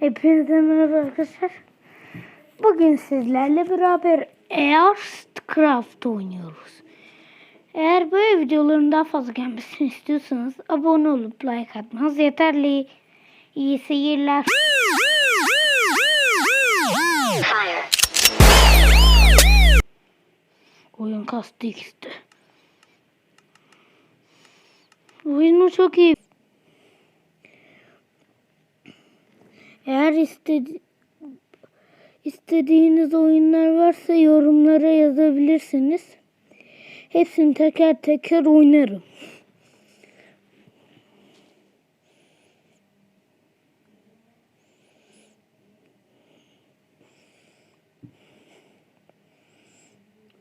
Hepinize merhaba arkadaşlar. Bugün sizlerle beraber Aircraft oynuyoruz. Eğer böyle videoların daha fazla gelmesini istiyorsanız abone olup like atmanız yeterli. İyi seyirler. Oyun kastı ikisi Oyunu çok iyi. Eğer istedi istediğiniz oyunlar varsa yorumlara yazabilirsiniz. Hepsini teker teker oynarım.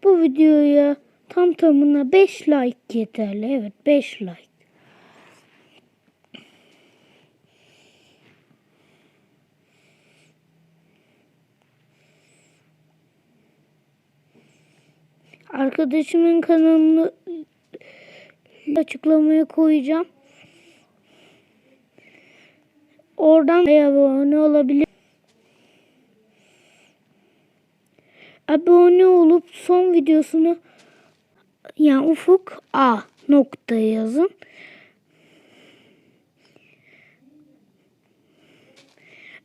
Bu videoya tam tamına 5 like yeterli. Evet 5 like. Arkadaşımın kanalını açıklamaya koyacağım. Oradan abone olabilir. Abone olup son videosunu yani Ufuk A nokta yazın.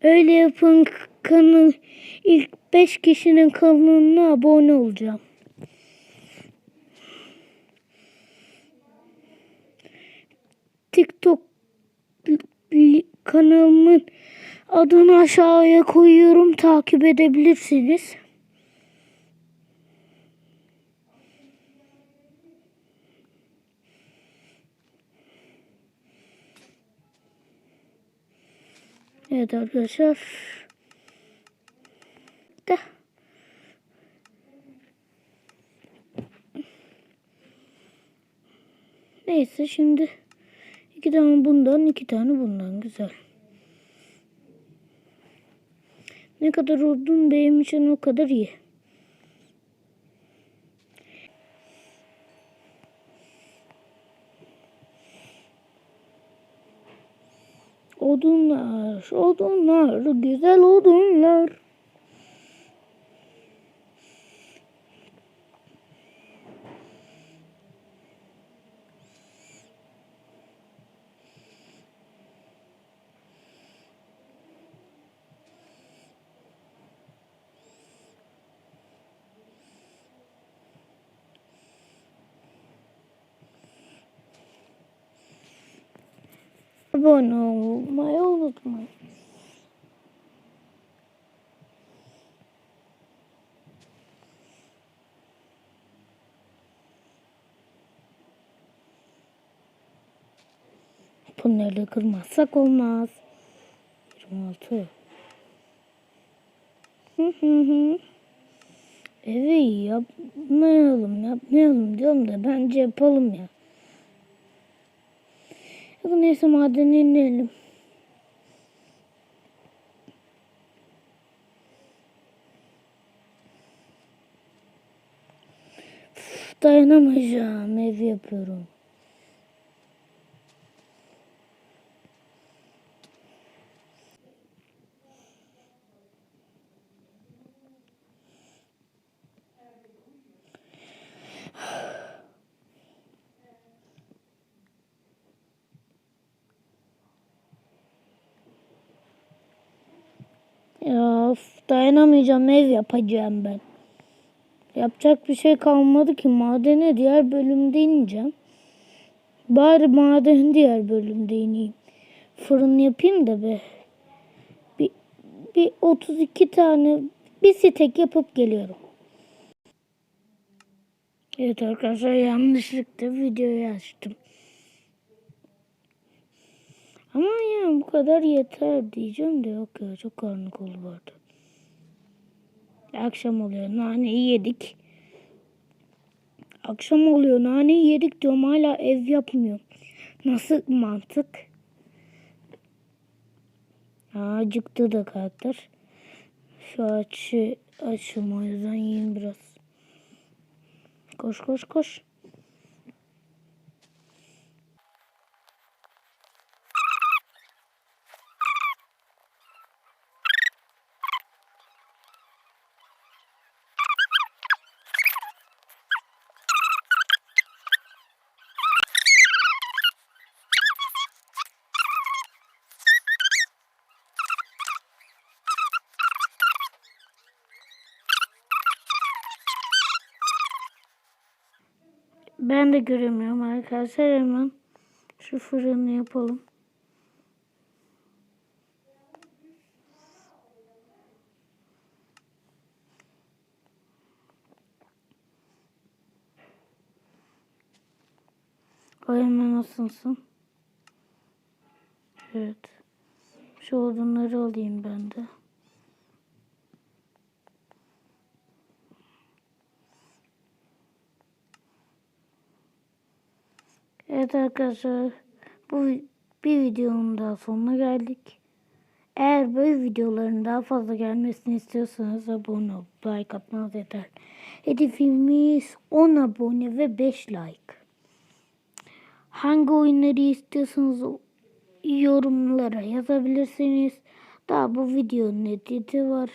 Öyle yapın kanal ilk 5 kişinin kanalına abone olacağım. TikTok kanalımın adını aşağıya koyuyorum. Takip edebilirsiniz. Evet arkadaşlar. De. Neyse şimdi iki tane bundan iki tane bundan güzel. Ne kadar odun benim o kadar iyi. Odunlar, odunlar, güzel odunlar. Abone olmayı unutmayın. Bunları kırmazsak olmaz. 26. Hı hı hı. Evet yapmayalım yapmayalım diyorum da bence yapalım ya. Neyse madene inelim. Üf, Dayanamayacağım ev yapıyorum. Ya of, dayanamayacağım ev yapacağım ben. Yapacak bir şey kalmadı ki madene diğer bölümde ineceğim. Bari maden diğer bölümde ineyim. Fırın yapayım da be. Bir, bir 32 tane bir stek yapıp geliyorum. Evet arkadaşlar yanlışlıkla videoyu açtım. Ama yani bu kadar yeter diyeceğim de yok ya çok karnı oldu vardı. Akşam oluyor naneyi yedik. Akşam oluyor naneyi yedik diyorum hala ev yapmıyor. Nasıl mantık? Acıktı da karakter. Şu açı açım o yüzden yiyeyim biraz. Koş koş koş. Ben de göremiyorum arkadaşlar hemen şu fırını yapalım. O hemen ısınsın. Evet. Şu odunları alayım ben de. Evet arkadaşlar bu bir videonun daha sonuna geldik. Eğer böyle videoların daha fazla gelmesini istiyorsanız abone olup like atmanız yeter. Hedefimiz 10 abone ve 5 like. Hangi oyunları istiyorsanız yorumlara yazabilirsiniz. Daha bu videonun editi var.